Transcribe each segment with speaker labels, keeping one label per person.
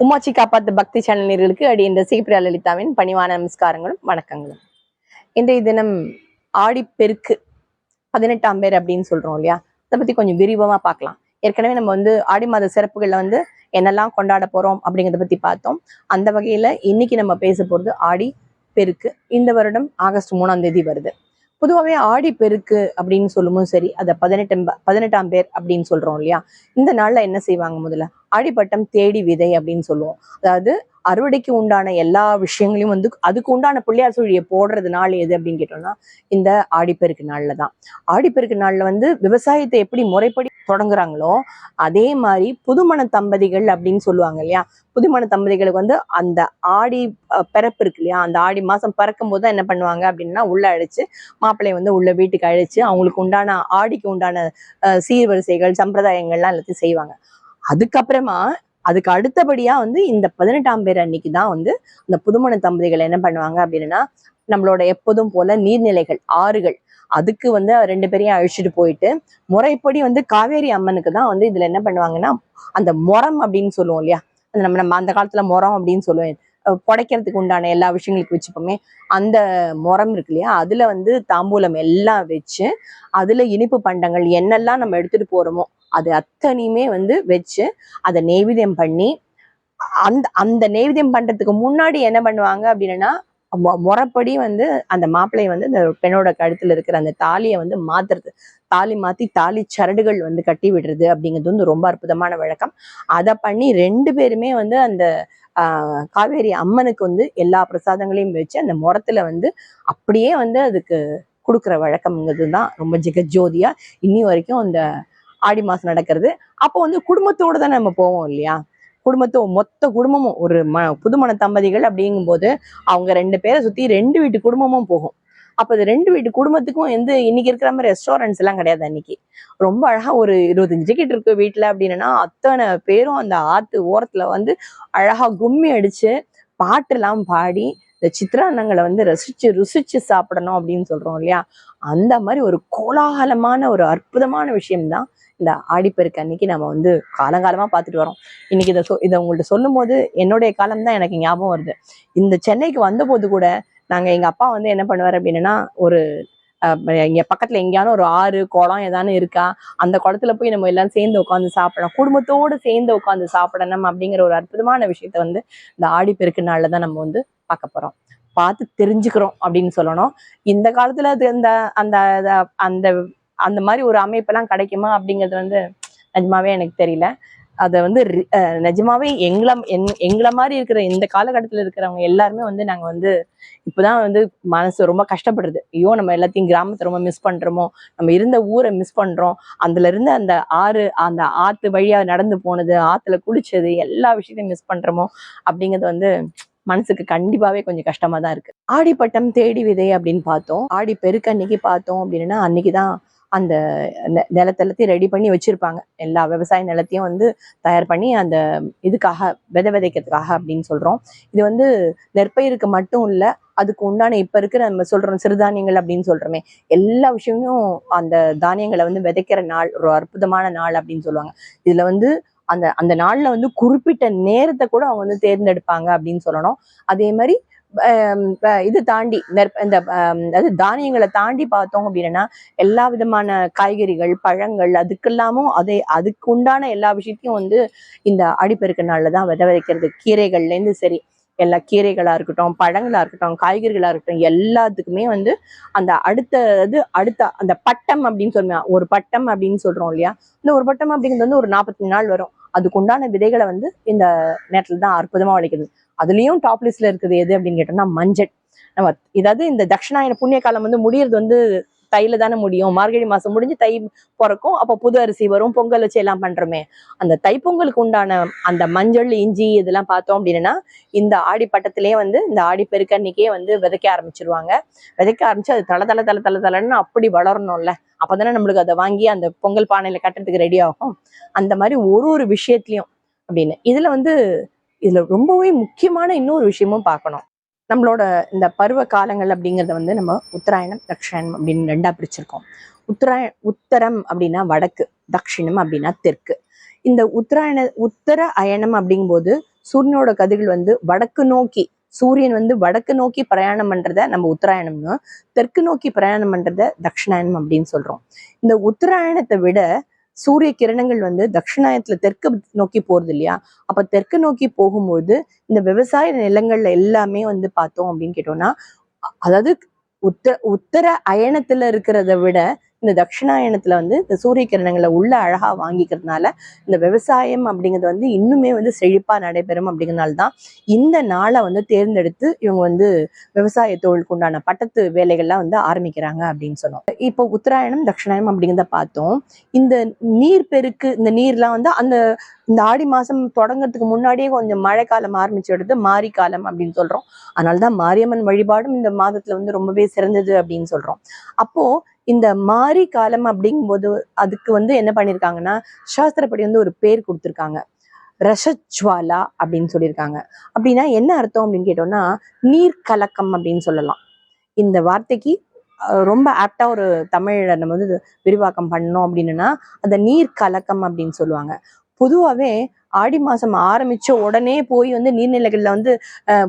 Speaker 1: உமாச்சி காப்பாத்து பக்தி சேனல் நேர்களுக்கு அடி என்ற சீப்ரியா லலிதாவின் பணிவான நமஸ்காரங்களும் வணக்கங்களும். இன்றைய தினம் ஆடிப்பெருக்கு பதினெட்டாம் பேர் அப்படின்னு சொல்றோம் இல்லையா? அதை பத்தி கொஞ்சம் விரிவமா பார்க்கலாம். ஏற்கனவே நம்ம வந்து ஆடி மாத சிறப்புகள்ல வந்து என்னெல்லாம் கொண்டாட போறோம் அப்படிங்கிறத பத்தி பார்த்தோம். அந்த வகையில இன்னைக்கு நம்ம பேச போறது ஆடி பெருக்கு. இந்த வருடம் ஆகஸ்ட் மூணாம் தேதி வருது. பொதுவாகவே ஆடி பெருக்கு அப்படின்னு சொல்லும்போது சரி அதை பதினெட்டு பதினெட்டாம் பேர் அப்படின்னு சொல்றோம் இல்லையா? இந்த நாள்ல என்ன செய்வாங்க முதல்ல? ஆடிப்பட்டம் தேடி விதை அப்படின்னு சொல்லுவோம். அதாவது அறுவடைக்கு உண்டான எல்லா விஷயங்களையும் வந்து அதுக்கு உண்டான பிள்ளையார் சுழியை போடுறது நாள் எது அப்படின்னு கேட்டோம்னா இந்த ஆடிப்பெருக்கு நாளில் தான். ஆடிப்பெருக்கு நாள்ல வந்து விவசாயத்தை எப்படி முறைப்படி தொடங்குறாங்களோ அதே மாதிரி புதுமண தம்பதிகள் அப்படின்னு சொல்லுவாங்க இல்லையா? புதுமண தம்பதிகளுக்கு வந்து அந்த ஆடி பிறப்பு இருக்கு இல்லையா? அந்த ஆடி மாசம் பிறக்கும் போது தான் என்ன பண்ணுவாங்க அப்படின்னா உள்ள அழைச்சு மாப்பிள்ளையை வந்து உள்ள வீட்டுக்கு அழைச்சி அவங்களுக்கு உண்டான ஆடிக்கு உண்டான அஹ், சீர்வரிசைகள் சம்பிரதாயங்கள்லாம் எல்லாத்தையும் செய்வாங்க. அதுக்கப்புறமா அதுக்கு அடுத்தபடியா வந்து இந்த பதினெட்டாம் பேர் அன்னைக்கு தான் வந்து இந்த புதுமண தம்பதிகள் என்ன பண்ணுவாங்க அப்படின்னா நம்மளோட எப்போதும் போல நீர்நிலைகள் ஆறுகள் அதுக்கு வந்து ரெண்டு பேரையும் அழிச்சிட்டு போயிட்டு முறைப்படி வந்து காவேரி அம்மனுக்கு தான் வந்து இதுல என்ன பண்ணுவாங்கன்னா அந்த முறம் அப்படின்னு சொல்லுவோம் இல்லையா? அந்த நம்ம நம்ம அந்த காலத்துல முறம் அப்படின்னு சொல்லுவேன் புடைக்கிறதுக்கு உண்டான எல்லா விஷயங்களுக்கு வச்சுப்போமே அந்த முறம் இருக்கு இல்லையா? அதுல வந்து தாம்பூலம் எல்லாம் வச்சு அதுல இனிப்பு பண்டங்கள் என்னெல்லாம் நம்ம எடுத்துட்டு போறோமோ அது அத்தனையுமே வந்து வச்சு அதை நெய்வேதியம் பண்ணி அந்த அந்த நெய்வேதியம் பண்றதுக்கு முன்னாடி என்ன பண்ணுவாங்க அப்படின்னா முறப்படி முறைப்படி வந்து அந்த மாப்பிள்ளையை வந்து அந்த பெண்ணோட கழுத்துல இருக்கிற அந்த தாலியை வந்து மாத்துறது. தாலி மாத்தி தாலி சரடுகள் வந்து கட்டி விடுறது அப்படிங்கிறது வந்து ரொம்ப அற்புதமான வழக்கம். அதை பண்ணி ரெண்டு பேருமே வந்து அந்த காவேரி அம்மனுக்கு வந்து எல்லா பிரசாதங்களையும் வச்சு அந்த முறத்துல வந்து அப்படியே வந்து அதுக்கு கொடுக்குற வழக்கம்ங்கிறது தான் ரொம்ப ஜெகஜோதியா இன்னி வரைக்கும் அந்த ஆடி மாசம் நடக்கிறது. அப்போ வந்து குடும்பத்தோடு தான் நம்ம போவோம் இல்லையா? குடும்பத்தோ மொத்த குடும்பமும் ஒரு ம புதுமண தம்பதிகள் அப்படிங்கும்போது அவங்க ரெண்டு பேரை சுற்றி ரெண்டு வீட்டு குடும்பமும் போகும். அப்போ அது ரெண்டு வீட்டு குடும்பத்துக்கும் வந்து இன்னைக்கு இருக்கிற மாதிரி ரெஸ்டாரண்ட்ஸ் எல்லாம் கிடையாது அன்னைக்கு. ரொம்ப அழகா ஒரு இருபத்தஞ்சு டிக்கெட் இருக்கு வீட்டில் அப்படின்னா அத்தனை பேரும் அந்த ஆத்து ஓரத்துல வந்து அழகா கும்மி அடிச்சு பாட்டெல்லாம் பாடி இந்த சித்திரான்னங்களை வந்து ரசிச்சு ருசிச்சு சாப்பிடணும் அப்படின்னு சொல்றோம் இல்லையா? அந்த மாதிரி ஒரு கோலாகலமான ஒரு அற்புதமான விஷயம்தான் இந்த ஆடிப்பெருக்கு அன்னைக்கு நம்ம வந்து காலங்காலமா பார்த்துட்டு வரோம். இன்னைக்கு இதை சொ இதை உங்கள்ட்ட சொல்லும் போது என்னுடைய காலம் தான் எனக்கு ஞாபகம் வருது. இந்த சென்னைக்கு வந்தபோது கூட நாங்க எங்க அப்பா வந்து என்ன பண்ணுவார் அப்படின்னா ஒரு இங்க பக்கத்துல எங்கேயான ஒரு ஆறு குளம் ஏதானு இருக்கா அந்த குளத்துல போய் நம்ம எல்லாம் சேர்ந்து உட்காந்து சாப்பிடலாம். குடும்பத்தோடு சேர்ந்து உட்காந்து சாப்பிடணும் அப்படிங்கிற ஒரு அற்புதமான விஷயத்த வந்து இந்த ஆடிப்பெருக்கு நாள்ல தான் நம்ம வந்து பார்க்க போறோம். பார்த்து தெரிஞ்சுக்கிறோம் அப்படின்னு சொல்லணும். இந்த காலத்துல அது அந்த அந்த அந்த- அந்த மாதிரி ஒரு அமைப்பெல்லாம் கிடைக்குமா அப்படிங்கிறது வந்து நிஜமாவே எனக்கு தெரியல. அதை வந்து நிஜமாவே எங்களை என்- எங்களை மாதிரி இருக்கிற இந்த காலகட்டத்தில் இருக்கிறவங்க எல்லாருமே வந்து நாங்கள் வந்து இப்போதான் வந்து மனசு ரொம்ப கஷ்டப்படுறது ஐயோ நம்ம எல்லாத்தையும் கிராமத்தை ரொம்ப மிஸ் பண்றோமோ? நம்ம இருந்த ஊரை மிஸ் பண்றோம். அதுல இருந்து அந்த ஆறு அந்த ஆற்று வழியா நடந்து போனது ஆத்துல குளிச்சது எல்லா விஷயத்தையும் மிஸ் பண்றோமோ? அப்படிங்கிறது வந்து மனசுக்கு கண்டிப்பாவே கொஞ்சம் கஷ்டமா தான் இருக்கு. ஆடிப்பட்டம் தேடி விதை அப்படின்னு பார்த்தோம். ஆடி பெருக்கு அன்னைக்கு பார்த்தோம் அப்படின்னா அன்னைக்குதான் அந்த நெ- நிலத்தெல்லாத்தையும் ரெடி பண்ணி வச்சிருப்பாங்க. எல்லா விவசாய நிலத்தையும் வந்து தயார் பண்ணி அந்த இதுக்காக விதை விதைக்கிறதுக்காக அப்படின்னு சொல்றோம். இது வந்து நெற்பயிருக்கு மட்டும் இல்லை அதுக்கு உண்டான இப்ப இருக்கிற நம்ம சொல்றோம் சிறுதானியங்கள் அப்படின்னு சொல்றோமே. எல்லா விஷயமும் அந்த தானியங்களை வந்து விதைக்கிற நாள் ஒரு அற்புதமான நாள் அப்படின்னு சொல்லுவாங்க. இதுல வந்து அந்த அந்த நாள்ல வந்து குறிப்பிட்ட நேரத்தை கூட அவங்க வந்து தேர்ந்தெடுப்பாங்க அப்படின்னு சொல்லணும். அதே மாதிரி இது தாண்டி நெற் இந்த அதாவது தானியங்களை தாண்டி பார்த்தோம் அப்படின்னா எல்லா விதமான காய்கறிகள் பழங்கள் அதுக்கெல்லாமும் அதே அதுக்கு உண்டான எல்லா விஷயத்தையும் வந்து இந்த அடிப்பெருக்க நாளில் தான் வித விதைக்கிறது கீரைகள்லேருந்து சரி எல்லா கீரைகளாக இருக்கட்டும் பழங்களாக இருக்கட்டும் காய்கறிகளாக இருக்கட்டும் எல்லாத்துக்குமே வந்து அந்த அடுத்தது அடுத்த அந்த பட்டம் அப்படின்னு சொல்லுவேன் ஒரு பட்டம் அப்படின்னு சொல்கிறோம் இல்லையா? இந்த ஒரு பட்டம் அப்படிங்கிறது வந்து ஒரு நாற்பத்தி நாள் வரும். அதுக்குண்டான விதைகளை வந்து இந்த நேரத்தில் தான் அற்புதமாக விளைக்குது அதுலேயும் டாப் லிஸ்ட்ல இருக்குது எது அப்படின்னு கேட்டோம்னா மஞ்சள். நம்ம இதாவது இந்த தட்சிணாயன புண்ணிய காலம் வந்து முடியறது வந்து தையில தானே முடியும். மார்கழி மாசம் முடிஞ்சு தை பிறக்கும். அப்போ புது அரிசி வரும் பொங்கல் வச்சு எல்லாம் பண்றோமே. அந்த தைப்பொங்கலுக்கு உண்டான அந்த மஞ்சள் இஞ்சி இதெல்லாம் பார்த்தோம் அப்படின்னா இந்த ஆடி பட்டத்திலேயே வந்து இந்த ஆடி பெருக்கன்னைக்கே வந்து விதைக்க ஆரம்பிச்சிருவாங்க. விதைக்க ஆரம்பிச்சு அது தலை தலை தலை தலை தலைன்னு அப்படி வளரணும்ல. அப்பதானே நம்மளுக்கு அதை வாங்கி அந்த பொங்கல் பானையில கட்டுறதுக்கு ரெடி ஆகும். அந்த மாதிரி ஒரு ஒரு விஷயத்துலையும் அப்படின்னு. இதுல வந்து இதுல ரொம்பவே முக்கியமான இன்னொரு விஷயமும் பார்க்கணும். நம்மளோட இந்த பருவ காலங்கள் அப்படிங்கிறத வந்து நம்ம உத்தராயணம் தட்சிணம் அப்படின்னு ரெண்டா பிரிச்சிருக்கோம். உத்தராய உத்தரம் அப்படின்னா வடக்கு தட்சிணம் அப்படின்னா தெற்கு. இந்த உத்தராயண உத்தர அயனம் அப்படிங்கும்போது சூரியனோட கதிர்கள் வந்து வடக்கு நோக்கி சூரியன் வந்து வடக்கு நோக்கி பிரயாணம் பண்றத நம்ம உத்தராயணம்னு தெற்கு நோக்கி பிரயாணம் பண்றத தட்சிணாயணம் அப்படின்னு சொல்றோம். இந்த உத்தராயணத்தை விட சூரிய கிரணங்கள் வந்து தட்சிணாயத்துல தெற்கு நோக்கி போறது இல்லையா? அப்ப தெற்கு நோக்கி போகும்போது இந்த விவசாய நிலங்கள்ல எல்லாமே வந்து பார்த்தோம் அப்படின்னு கேட்டோம்னா அதாவது உத்த உத்தர அயனத்துல இருக்கிறத விட இந்த தட்சிணாயனத்துல வந்து இந்த சூரிய கிரணங்களை உள்ள அழகா வாங்கிக்கிறதுனால இந்த விவசாயம் அப்படிங்கிறது வந்து இன்னுமே வந்து செழிப்பா நடைபெறும் அப்படிங்கிறதுனால தான் இந்த நாளை வந்து தேர்ந்தெடுத்து இவங்க வந்து விவசாய தொழிலுக்கு உண்டான பட்டத்து வேலைகள்லாம் வந்து ஆரம்பிக்கிறாங்க அப்படின்னு சொன்னோம். இப்போ உத்தராயணம் தட்சிணாயனம் அப்படிங்கிறத பார்த்தோம். இந்த நீர் பெருக்கு இந்த நீர்லாம் வந்து அந்த இந்த ஆடி மாசம் தொடங்கிறதுக்கு முன்னாடியே கொஞ்சம் மழை காலம் ஆரம்பிச்சிடுது மாரி காலம் அப்படின்னு சொல்றோம். அதனாலதான் மாரியம்மன் வழிபாடும் இந்த மாதத்துல வந்து ரொம்பவே சிறந்தது அப்படின்னு சொல்றோம். அப்போ இந்த மாரி காலம் அப்படிங்கும்போது அதுக்கு வந்து என்ன பண்ணியிருக்காங்கன்னா சாஸ்திரப்படி வந்து ஒரு பேர் கொடுத்துருக்காங்க. ரசஜ்வாலா அப்படின்னு சொல்லியிருக்காங்க அப்படின்னா என்ன அர்த்தம் அப்படின்னு கேட்டோம்னா நீர் கலக்கம் அப்படின்னு சொல்லலாம். இந்த வார்த்தைக்கு ரொம்ப ஆப்டா ஒரு தமிழை நம்ம வந்து விரிவாக்கம் பண்ணோம் அப்படின்னா அந்த நீர் கலக்கம் அப்படின்னு சொல்லுவாங்க. பொதுவாகவே ஆடி மாசம் ஆரம்பிச்ச உடனே போய் வந்து நீர்நிலைகள்ல வந்து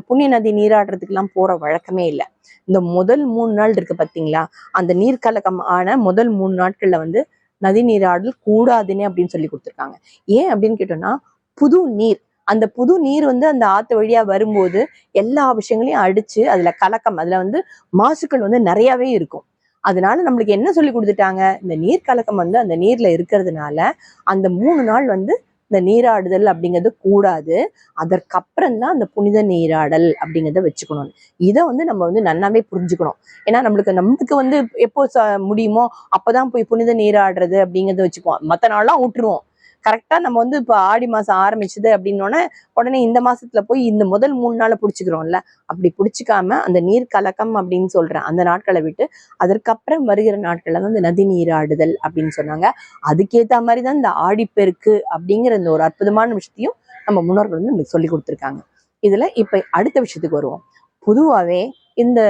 Speaker 1: புண்ணிய நதி நீராடுறதுக்கெல்லாம் போற வழக்கமே இல்லை. இந்த முதல் மூணு நாள் இருக்கு பாத்தீங்களா? அந்த நீர் கலக்கம் ஆன முதல் மூணு நாட்கள்ல வந்து நதி நீராடல் கூடாதுன்னு அப்படின்னு சொல்லி கொடுத்துருக்காங்க. ஏன் அப்படின்னு கேட்டோம்னா புது நீர். அந்த புது நீர் வந்து அந்த ஆத்து வழியா வரும்போது எல்லா விஷயங்களையும் அடிச்சு அதுல கலக்கம் அதுல வந்து மாசுக்கள் வந்து நிறையவே இருக்கும். அதனால நம்மளுக்கு என்ன சொல்லி கொடுத்துட்டாங்க? இந்த நீர் கலக்கம் வந்து அந்த நீர்ல இருக்கிறதுனால அந்த மூணு நாள் வந்து இந்த நீராடுதல் அப்படிங்கிறது கூடாது. அதற்கப்புறம் தான் அந்த புனித நீராடல் அப்படிங்கிறத வச்சுக்கணும். இதை வந்து நம்ம வந்து நன்னாவே புரிஞ்சுக்கணும். ஏன்னா நம்மளுக்கு நம்மளுக்கு வந்து எப்போ ச- முடியுமோ அப்பதான் போய் புனித நீராடுறது அப்படிங்கிறத வச்சுக்குவோம். மற்ற நாள்லாம் விட்டுருவோம் கரெக்டா நம்ம வந்து இப்போ ஆடி மாசம் ஆரம்பிச்சது அப்படின்னோடனே உடனே இந்த மாசத்துல போய் இந்த முதல் மூணு நாளை பிடிச்சிக்கிறோம்ல. அப்படி பிடிச்சிக்காம அந்த நீர் கலக்கம் அப்படின்னு சொல்றேன் அந்த நாட்களை விட்டு அதற்கப்புறம் வருகிற நாட்கள்ல வந்து நதி நீராடுதல் அப்படின்னு சொன்னாங்க. அதுக்கேத்த மாதிரி தான் இந்த ஆடிப்பெருக்கு அப்படிங்கிற இந்த ஒரு அற்புதமான விஷயத்தையும் நம்ம முன்னோர்கள் வந்து நமக்கு சொல்லி கொடுத்துருக்காங்க. இதுல இப்ப அடுத்த விஷயத்துக்கு வருவோம். பொதுவாவே இந்த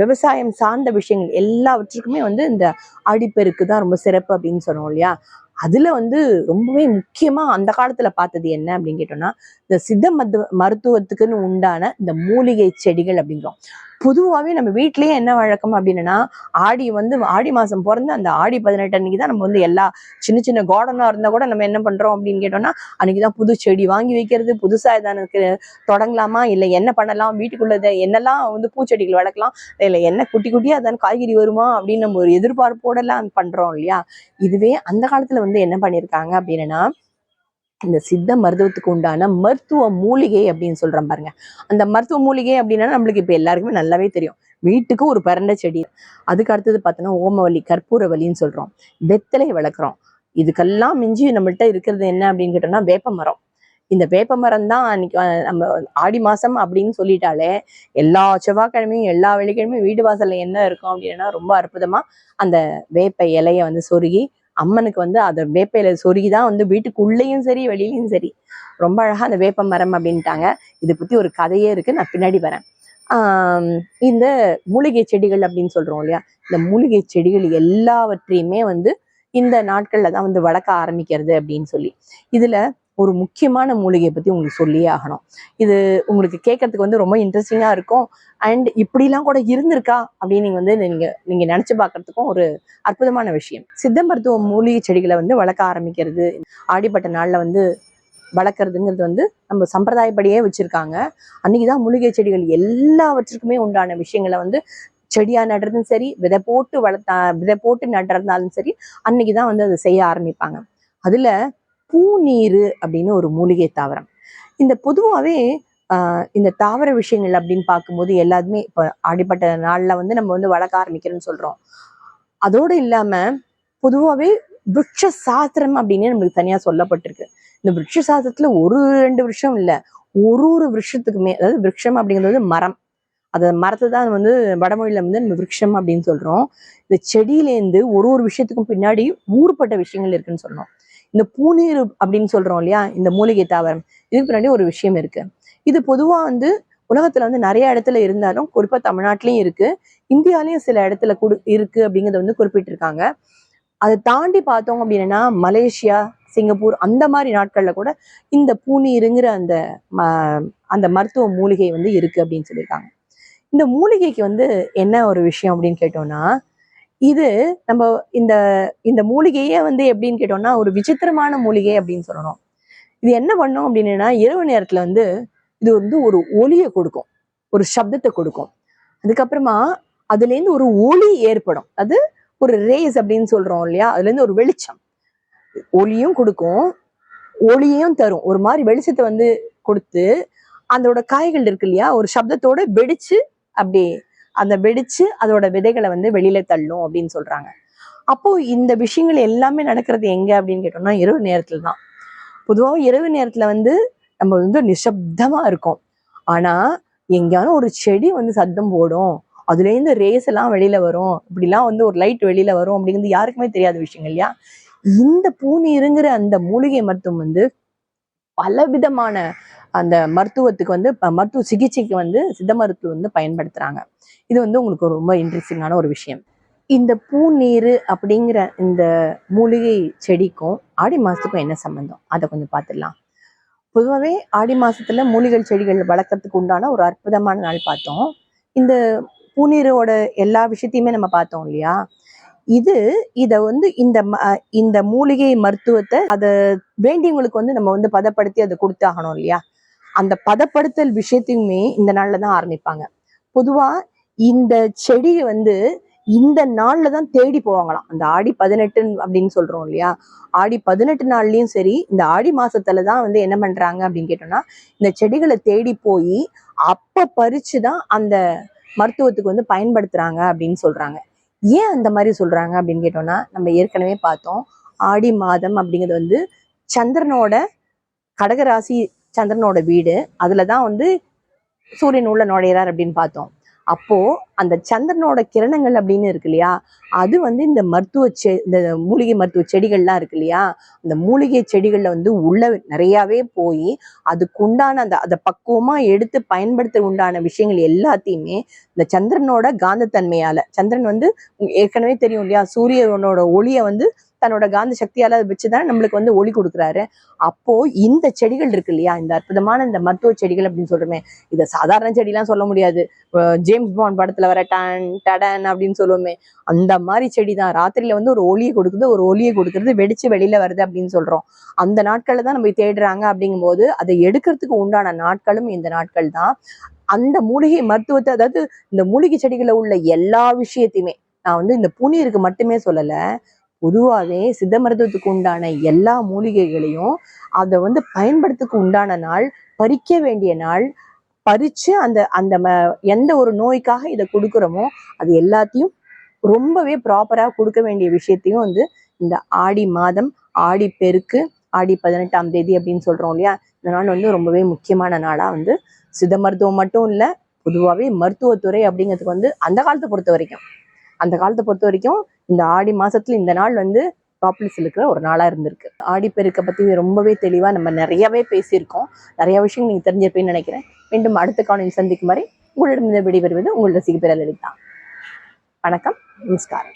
Speaker 1: விவசாயம் சார்ந்த விஷயங்கள் எல்லாவற்றுக்குமே வந்து இந்த ஆடிப்பெருக்கு தான் ரொம்ப சிறப்பு அப்படின்னு சொன்னோம் இல்லையா? அதுல வந்து ரொம்பவே முக்கியமா அந்த காலத்துல பார்த்தது என்ன அப்படின்னு கேட்டோம்னா இந்த சித்த மருத்துவ மருத்துவத்துக்குன்னு உண்டான இந்த மூலிகை செடிகள் அப்படிங்கிறோம். பொதுவாகவே நம்ம வீட்லயே என்ன வழக்கம் அப்படின்னா ஆடி வந்து ஆடி மாசம் பிறந்து அந்த ஆடி பதினெட்டு அன்னைக்கு தான் நம்ம வந்து எல்லா சின்ன சின்ன கார்டனா இருந்தா கூட நம்ம என்ன பண்றோம் அப்படின்னு கேட்டோம்னா அன்னைக்கு தான் புது செடி வாங்கி வைக்கிறது புதுசா ஏதானுக்கு தொடங்கலாமா? இல்லை என்ன பண்ணலாம்? வீட்டுக்குள்ளத என்னெல்லாம் வந்து பூச்செடிகள் வளர்க்கலாம்? இல்லை என்ன குட்டி குட்டியா அதான் காய்கறி வருமா? அப்படின்னு நம்ம ஒரு எதிர்பார்ப்போடலாம் பண்றோம் இல்லையா? இதுவே அந்த காலத்துல வந்து என்ன பண்ணியிருக்காங்க அப்படின்னா இந்த சித்த மருத்துவத்துக்கு உண்டான மருத்துவ மூலிகை அப்படின்னு சொல்றோம் பாருங்க. அந்த மருத்துவ மூலிகை அப்படின்னா நம்மளுக்கு இப்ப எல்லாருக்குமே நல்லாவே தெரியும். வீட்டுக்கு ஒரு பரண்ட செடி. அதுக்கு அடுத்தது பார்த்தோன்னா ஓமவல்லி கற்பூரவல்லின்னு சொல்றோம். வெத்தலை வளர்க்குறோம். இதுக்கெல்லாம் மிஞ்சி நம்மள்ட்ட இருக்கிறது என்ன அப்படின்னு கேட்டோம்னா வேப்ப மரம். இந்த வேப்ப மரம் தான் அன்னைக்கு நம்ம ஆடி மாசம் அப்படின்னு சொல்லிட்டாலே எல்லா செவ்வாய்க்கிழமையும் எல்லா வெள்ளிக்கிழமையும் வீடு வாசல்ல என்ன இருக்கும் அப்படின்னா ரொம்ப அற்புதமா அந்த வேப்ப இலைய வந்து சொருகி அம்மனுக்கு வந்து அந்த வேப்பையில சொருகிதான் சொருகி தான் வந்து வீட்டுக்குள்ளேயும் சரி வெளியிலையும் சரி. ரொம்ப அழகா அந்த வேப்ப மரம் அப்படின்ட்டாங்க. இதை பத்தி ஒரு கதையே இருக்கு. நான் பின்னாடி வரேன். ஆஹ் இந்த மூலிகை செடிகள் அப்படின்னு சொல்றோம் இல்லையா? இந்த மூலிகை செடிகள் எல்லாவற்றையுமே வந்து இந்த நாட்கள்ல தான் வந்து வளர்க்க ஆரம்பிக்கிறது அப்படின்னு சொல்லி. இதுல ஒரு முக்கியமான மூலிகையை பத்தி உங்களுக்கு சொல்லியே ஆகணும். இது உங்களுக்கு கேட்கறதுக்கு வந்து ரொம்ப இன்ட்ரெஸ்டிங்கா இருக்கும். அண்ட் இப்படிலாம் கூட இருந்திருக்கா? அப்படின்னு நீங்கள் வந்து நீங்க நீங்க நினைச்சு பார்க்கறதுக்கும் ஒரு அற்புதமான விஷயம். சித்த மருத்துவ மூலிகை செடிகளை வந்து வளர்க்க ஆரம்பிக்கிறது. ஆடிப்பட்ட நாள்ல வந்து வளர்க்குறதுங்கிறது வந்து நம்ம சம்பிரதாயப்படியே வச்சிருக்காங்க. அன்னைக்குதான் மூலிகை செடிகள் எல்லாவற்றுக்குமே உண்டான விஷயங்களை வந்து செடியா நடுறதும் சரி விதை போட்டு வளர்த்தா விதை போட்டு நடுறதுனாலும் சரி அன்னைக்கு தான் வந்து அதை செய்ய ஆரம்பிப்பாங்க. அதுல பூநீர் அப்படின்னு ஒரு மூலிகை தாவரம். இந்த பொதுவாகவே இந்த தாவர விஷயங்கள் அப்படின்னு பார்க்கும்போது எல்லாத்துமே இப்போ அடிப்பட்ட நாள்ல வந்து நம்ம வந்து வளர்க்க ஆரம்பிக்கிறோம்னு சொல்றோம். அதோடு இல்லாம பொதுவாகவே விருட்ச சாஸ்திரம் அப்படின்னு நம்மளுக்கு தனியா சொல்லப்பட்டிருக்கு. இந்த விருட்ச சாஸ்திரத்துல ஒரு ரெண்டு விருஷம் இல்ல. ஒரு ஒரு விருஷத்துக்குமே அதாவது விருட்சம் அப்படிங்கிறது மரம். அதை மரத்தை தான் வந்து வடமொழியில வந்து நம்ம விருட்சம் அப்படின்னு சொல்றோம். இந்த செடியிலேருந்து ஒரு ஒரு விஷயத்துக்கும் பின்னாடி ஊறுபட்ட விஷயங்கள் இருக்குன்னு சொல்கிறோம் இந்த பூநீர் அப்படின்னு சொல்றோம் இல்லையா? இந்த மூலிகை தாவரம். இதுக்கு பின்னாடி ஒரு விஷயம் இருக்கு. இது பொதுவா வந்து உலகத்துல வந்து நிறைய இடத்துல இருந்தாலும் குறிப்பா தமிழ்நாட்டிலயும் இருக்கு. இந்தியாலயும் சில இடத்துல குடு இருக்கு அப்படிங்கறத வந்து குறிப்பிட்டிருக்காங்க. அதை தாண்டி பார்த்தோம் அப்படின்னா மலேசியா சிங்கப்பூர் அந்த மாதிரி நாட்கள்ல கூட இந்த பூநீருங்கிற அந்த ம- அந்த மருத்துவ மூலிகை வந்து இருக்கு அப்படின்னு சொல்லியிருக்காங்க. இந்த மூலிகைக்கு வந்து என்ன ஒரு விஷயம் அப்படின்னு கேட்டோம்னா இது நம்ம இந்த இந்த மூலிகையே வந்து எப்படின்னு கேட்டோம்னா ஒரு விசித்திரமான மூலிகை அப்படின்னு சொல்லணும். இது என்ன பண்ணும் அப்படின்னா இரவு நேரத்துல வந்து இது வந்து ஒரு ஒலியை கொடுக்கும். ஒரு சப்தத்தை கொடுக்கும். அதுக்கப்புறமா அதுல இருந்து ஒரு ஒளி ஏற்படும். அது ஒரு ரேஸ் அப்படின்னு சொல்றோம் இல்லையா? அதுல இருந்து ஒரு வெளிச்சம். ஒளியும் கொடுக்கும் ஒளியையும் தரும். ஒரு மாதிரி வெளிச்சத்தை வந்து கொடுத்து அதோட காய்கள் இருக்கு இல்லையா? ஒரு சப்தத்தோட வெடிச்சு அப்படியே அந்த வெடிச்சு அதோட விதைகளை வந்து வெளியில தள்ளும் அப்படின்னு சொல்றாங்க. அப்போ இந்த விஷயங்கள் எல்லாமே நடக்கிறது எங்க அப்படின்னு கேட்டோம்னா இரவு நேரத்துல தான் பொதுவாக இரவு நேரத்துல வந்து நம்ம வந்து நிசப்தமா இருக்கும். ஆனா எங்கேயான ஒரு செடி வந்து சத்தம் போடும். அதுலேருந்து ரேஸ் எல்லாம் வெளியில வரும். இப்படிலாம் வந்து ஒரு லைட் வெளியில வரும் அப்படிங்கிறது யாருக்குமே தெரியாத விஷயங்கள் இல்லையா? இந்த பூநீருங்கிற அந்த மூலிகை மருத்துவம் வந்து பலவிதமான அந்த மருத்துவத்துக்கு வந்து ப- மருத்துவ சிகிச்சைக்கு வந்து சித்த மருத்துவம் வந்து பயன்படுத்துறாங்க. இது வந்து உங்களுக்கு ரொம்ப இன்ட்ரெஸ்டிங்கான ஒரு விஷயம். இந்த பூநீர் அப்படிங்கிற இந்த மூலிகை செடிக்கும் ஆடி மாசத்துக்கும் என்ன சம்பந்தம்? அதை கொஞ்சம் பார்த்துடலாம். பொதுவாகவே ஆடி மாசத்துல மூலிகை செடிகள் வளர்க்கறதுக்கு உண்டான ஒரு அற்புதமான நாள் பார்த்தோம். இந்த பூநீரோட எல்லா விஷயத்தையுமே நம்ம பார்த்தோம் இல்லையா? இது இதை வந்து இந்த ம- இந்த மூலிகை மருத்துவத்தை அதை வேண்டியவங்களுக்கு வந்து நம்ம வந்து பதப்படுத்தி அதை கொடுத்தாகணும் இல்லையா? அந்த பதப்படுத்தல் விஷயத்தையுமே இந்த நாள்ல தான் ஆரம்பிப்பாங்க. பொதுவா இந்த செடியை வந்து இந்த நாள்ல தான் தேடி போவாங்களாம். அந்த ஆடி பதினெட்டு அப்படின்னு சொல்றோம் இல்லையா? ஆடி பதினெட்டு நாள்லயும் சரி இந்த ஆடி மாசத்துல தான் வந்து என்ன பண்றாங்க அப்படின்னு கேட்டோம்னா இந்த செடிகளை தேடி போய் அப்ப பறிச்சுதான் அந்த மருத்துவத்துக்கு வந்து பயன்படுத்துறாங்க அப்படின்னு சொல்றாங்க. ஏன் அந்த மாதிரி சொல்றாங்க அப்படின்னு கேட்டோம்னா நம்ம ஏற்கனவே பார்த்தோம் ஆடி மாதம் அப்படிங்கிறது வந்து சந்திரனோட கடகராசி சந்திரனோட வீடு. அதுல தான் வந்து சூரியன் உள்ள நுழையிறார் அப்படின்னு பார்த்தோம். அப்போ அந்த சந்திரனோட கிரணங்கள் அப்படின்னு இருக்கு இல்லையா? அது வந்து இந்த மருத்துவ செ இந்த மூலிகை மருத்துவ செடிகள்லாம் இருக்கு இல்லையா? அந்த மூலிகை செடிகள்ல வந்து உள்ள நிறையாவே போய் அதுக்கு உண்டான அந்த அதை பக்குவமா எடுத்து பயன்படுத்த உண்டான விஷயங்கள் எல்லாத்தையுமே இந்த சந்திரனோட காந்தத்தன்மையால. சந்திரன் வந்து ஏற்கனவே தெரியும் இல்லையா? சூரியனோட ஒளியை வந்து தன்னோட காந்த சக்தியால வச்சுதான் நம்மளுக்கு வந்து ஒளி கொடுக்குறாரு. அப்போ இந்த செடிகள் இருக்கு இல்லையா? இந்த அற்புதமான இந்த மருத்துவ செடிகள் அப்படின்னு சொல்றோமே இதை சாதாரண செடிலாம் சொல்ல முடியாது. ஜேம்ஸ் பாண்ட் படத்துல வர டன் டடன் அப்படின்னு சொல்லுவோமே அந்த மாதிரி செடி தான் ராத்திரியில வந்து ஒரு ஒளியை கொடுக்குது ஒரு ஒளியை கொடுக்குறது வெடிச்சு வெளியில வருது அப்படின்னு சொல்றோம். அந்த நாட்கள்ல தான் நம்ம தேடுறாங்க அப்படிங்கும்போது அதை எடுக்கிறதுக்கு உண்டான நாட்களும் இந்த நாட்கள் தான் அந்த மூலிகை மருத்துவத்தை அதாவது இந்த மூலிகை செடிகளில் உள்ள எல்லா விஷயத்தையுமே நான் வந்து இந்த புனிருக்கு மட்டுமே சொல்லல பொதுவாகவே சித்த மருத்துவத்துக்கு உண்டான எல்லா மூலிகைகளையும் அதை வந்து பயன்படுத்துக்கு உண்டான நாள் பறிக்க வேண்டிய நாள் பறிச்சு அந்த அந்த ம- எந்த ஒரு நோய்க்காக இதை கொடுக்குறோமோ அது எல்லாத்தையும் ரொம்பவே ப்ராப்பரா கொடுக்க வேண்டிய விஷயத்தையும் வந்து இந்த ஆடி மாதம் ஆடி பெருக்கு ஆடி பதினெட்டாம் தேதி அப்படின்னு சொல்றோம் இல்லையா? இந்த நாள் வந்து ரொம்பவே முக்கியமான நாளா வந்து சித்த மருத்துவம் மட்டும் இல்லை பொதுவாகவே மருத்துவத்துறை அப்படிங்கிறதுக்கு வந்து அந்த காலத்தை பொறுத்த வரைக்கும். அந்த காலத்தை பொறுத்த வரைக்கும் இந்த ஆடி மாசத்துல இந்த நாள் வந்து பாப்புலஸ் இருக்கிற ஒரு நாளா இருந்திருக்கு. ஆடி பற்றி பத்தி ரொம்பவே தெளிவா நம்ம நிறையவே பேசியிருக்கோம். நிறைய விஷயம் நீங்க தெரிஞ்சிருப்பேன்னு நினைக்கிறேன். மீண்டும் அடுத்த காலையில் சந்திக்கும் வரை உங்களிடம் விடைபெறுவது உங்களோட சிகிப்பேரல் வணக்கம் நமஸ்காரம்.